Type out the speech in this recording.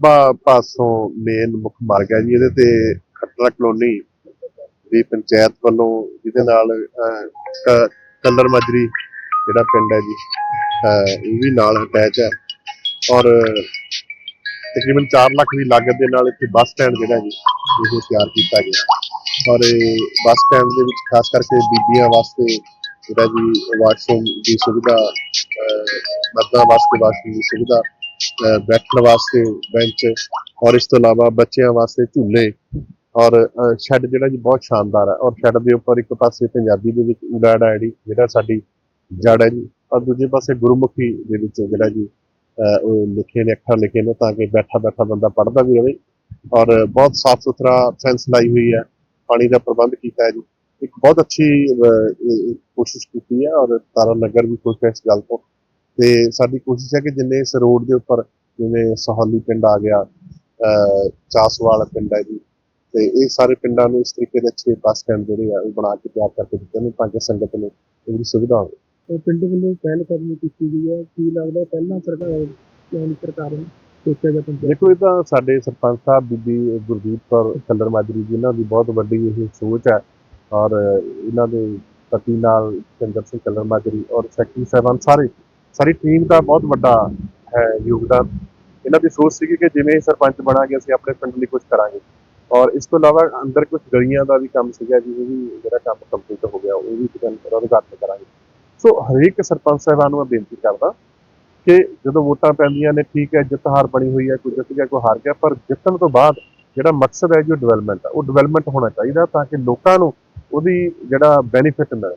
ਪਾਸੋਂ ਮੇਨ ਮੁੱਖ ਮਾਰਗ ਹੈ ਜੀ ਇਹਦੇ ਤੇ ਖੱਟੜਾ ਕਲੋਨੀ ਦੀ ਪੰਚਾਇਤ ਵੱਲੋਂ ਜਿਹਦੇ ਨਾਲ ਅਹ, ਕਲਰ ਮਾਜਰੀ ਜਿਹੜਾ ਪਿੰਡ ਹੈ ਜੀ ਅਹ, ਵੀ ਨਾਲ ਅਟੈਚ ਹੈ ਔਰ ਤਕਰੀਬਨ 4 ਲੱਖ ਦੀ ਲਾਗਤ ਦੇ ਨਾਲ ਇੱਥੇ ਬੱਸ ਸਟੈਂਡ ਜਿਹੜਾ ਜੀ ਉਹ ਤਿਆਰ ਕੀਤਾ ਗਿਆ। ਔਰ ਬੱਸ ਸਟੈਂਡ ਦੇ ਵਿੱਚ ਖਾਸ ਕਰਕੇ ਬੀਬੀਆਂ ਵਾਸਤੇ ਜਿਹੜਾ ਜੀ ਵਾਸ਼ਰੂਮ ਦੀ ਸੁਵਿਧਾ ਅਹ, ਮਰਦਾਂ ਵਾਸਤੇ ਵਾਸ਼ਰੂਮ ਦੀ ਸੁਵਿਧਾ ਬੈਠਣ ਵਾਸਤੇ ਬੈਂਚ ਔਰ ਇਸ ਤੋਂ ਇਲਾਵਾ ਬੱਚਿਆਂ ਵਾਸਤੇ ਝੂਲੇ ਔਰ ਸ਼ੈੱਡ ਜਿਹੜਾ ਜੀ ਬਹੁਤ ਸ਼ਾਨਦਾਰ ਹੈ ਔਰ ਸ਼ੈੱਡ ਦੇ ਉੱਪਰ ਇੱਕ ਪਾਸੇ ਪੰਜਾਬੀ ਦੇ ਵਿੱਚ ਉਡਾੜ ਆਈਡੀ ਜਿਹੜਾ ਸਾਡੀ ਜੜ ਹੈ ਜੀ ਔਰ ਦੂਜੇ ਪਾਸੇ ਗੁਰਮੁਖੀ ਦੇ ਵਿੱਚ ਜਿਹੜਾ ਜੀ ਉਹ ਲਿਖੇ ਨੇ, ਅੱਖਰ ਲਿਖੇ ਨੇ ਤਾਂ ਕਿ ਬੈਠਾ ਬੈਠਾ ਬੰਦਾ ਪੜ੍ਹਦਾ ਵੀ ਰਹੇ ਔਰ ਬਹੁਤ ਸਾਫ਼ ਸੁਥਰਾ ਫੈਂਸ ਲਾਈ ਹੋਈ ਹੈ, ਪਾਣੀ ਦਾ ਪ੍ਰਬੰਧ ਕੀਤਾ ਹੈ ਜੀ। ਇੱਕ ਬਹੁਤ ਅੱਛੀ ਕੋਸ਼ਿਸ਼ ਕੀਤੀ ਹੈ ਔਰ ਤਾਰਾ ਨਗਰ ਵੀ ਖੁਸ਼ ਹੈ ਇਸ ਗੱਲ ਤੋਂ। ਤੇ ਸਾਡੀ ਕੋਸ਼ਿਸ਼ ਹੈ ਕਿ ਜਿੰਨੇ ਇਸ ਰੋਡ ਦੇ ਉੱਪਰ ਜਿਵੇਂ ਸਹੌਲੀ ਪਿੰਡ ਆ ਗਿਆ ਚਾਸਵਾਲ ਪਿੰਡ ਹੈ ਜੀ ਤੇ ਇਹ ਸਾਰੇ ਪਿੰਡਾਂ ਨੂੰ ਇਸ ਤਰੀਕੇ ਦੇ ਅੱਛੇ ਬੱਸ ਸਟੈਂਡ ਜਿਹੜੇ ਆ ਉਹ ਬਣਾ ਕੇ ਤਿਆਰ ਕਰਕੇ ਦਿੱਤੇ ਨੇ ਤਾਂ ਕਿ ਸੰਗਤ ਨੂੰ ਇਹਦੀ ਸੁਵਿਧਾ ਹੋਵੇ। ਉਹ ਪਿੰਡ ਵੱਲੋਂ ਪਹਿਲ ਕਰਨੀ ਕੀਤੀ ਗਈ ਹੈ। ਕੀ ਲੱਗਦਾ ਪਹਿਲਾਂ ਸਰਕਾਰ ਯਾਨੀ ਸਰਕਾਰ ਨੇ ਸੋਚਿਆ ਜਾਂ ਪੰਚਾਇਤ ਦੇਖੋ ਇਹ ਤਾਂ ਸਾਡੇ ਸਰਪੰਚ ਸਾਹਿਬ ਬੀਬੀ ਗੁਰਦੀਪ ਕੌਰ ਕੱਲਰ ਮਾਜਰੀ ਜੀ ਇਹਨਾਂ ਦੀ ਬਹੁਤ ਵੱਡੀ ਇਹ ਸੋਚ ਹੈ ਔਰ ਇਹਨਾਂ ਦੇ ਪਤੀ ਨਾਲ ਚੰਦਰ ਸਿੰਘ ਕੱਲਰ ਮਾਜਰੀ ਔਰ ਸੈਕਟਰੀ ਸਾਹਿਬਾਨ ਸਾਰੇ ਸਾਰੀ ਟੀਮ ਦਾ ਬਹੁਤ ਵੱਡਾ ਹੈ ਯੋਗਦਾਨ। ਇਹਨਾਂ ਦੀ ਸੋਚ ਸੀ ਕਿ ਜਿਵੇਂ ਸਰਪੰਚ ਬਣਾਂਗੇ, ਅਸੀਂ ਆਪਣੇ ਪਿੰਡ ਲਈ ਕੁਝ ਕਰਾਂਗੇ। ਔਰ ਇਸ ਤੋਂ ਇਲਾਵਾ ਅੰਦਰ ਕੁਝ ਗਲੀਆਂ ਦਾ ਵੀ ਕੰਮ ਸੀਗਾ ਜੀ ਵੀ ਜਿਹੜਾ ਕੰਮ ਕੰਪਲੀਟ ਹੋ ਗਿਆ, ਉਹ ਵੀ ਕਿਤੇ ਉਦਘਾਟਨ ਕਰਾਂਗੇ। ਸੋ ਹਰੇਕ ਸਰਪੰਚ ਸਾਹਿਬਾਨ ਨੂੰ ਮੈਂ ਬੇਨਤੀ ਕਰਦਾ ਕਿ ਜਦੋਂ ਵੋਟਾਂ ਪੈਂਦੀਆਂ ਨੇ, ਠੀਕ ਹੈ, ਜਿੱਤ ਹਾਰ ਬਣੀ ਹੋਈ ਹੈ, ਕੋਈ ਜਿੱਤ ਗਿਆ, ਕੋਈ ਹਾਰ ਗਿਆ, ਪਰ ਜਿੱਤਣ ਤੋਂ ਬਾਅਦ ਜਿਹੜਾ ਮਕਸਦ ਹੈ ਜੋ ਡਿਵੈਲਪਮੈਂਟ ਹੈ ਉਹ ਡਿਵੈਲਪਮੈਂਟ ਹੋਣਾ ਚਾਹੀਦਾ ਤਾਂ ਕਿ ਲੋਕਾਂ ਨੂੰ ਉਹਦੀ ਜਿਹੜਾ ਬੈਨੀਫਿਟ ਮਿਲੇ।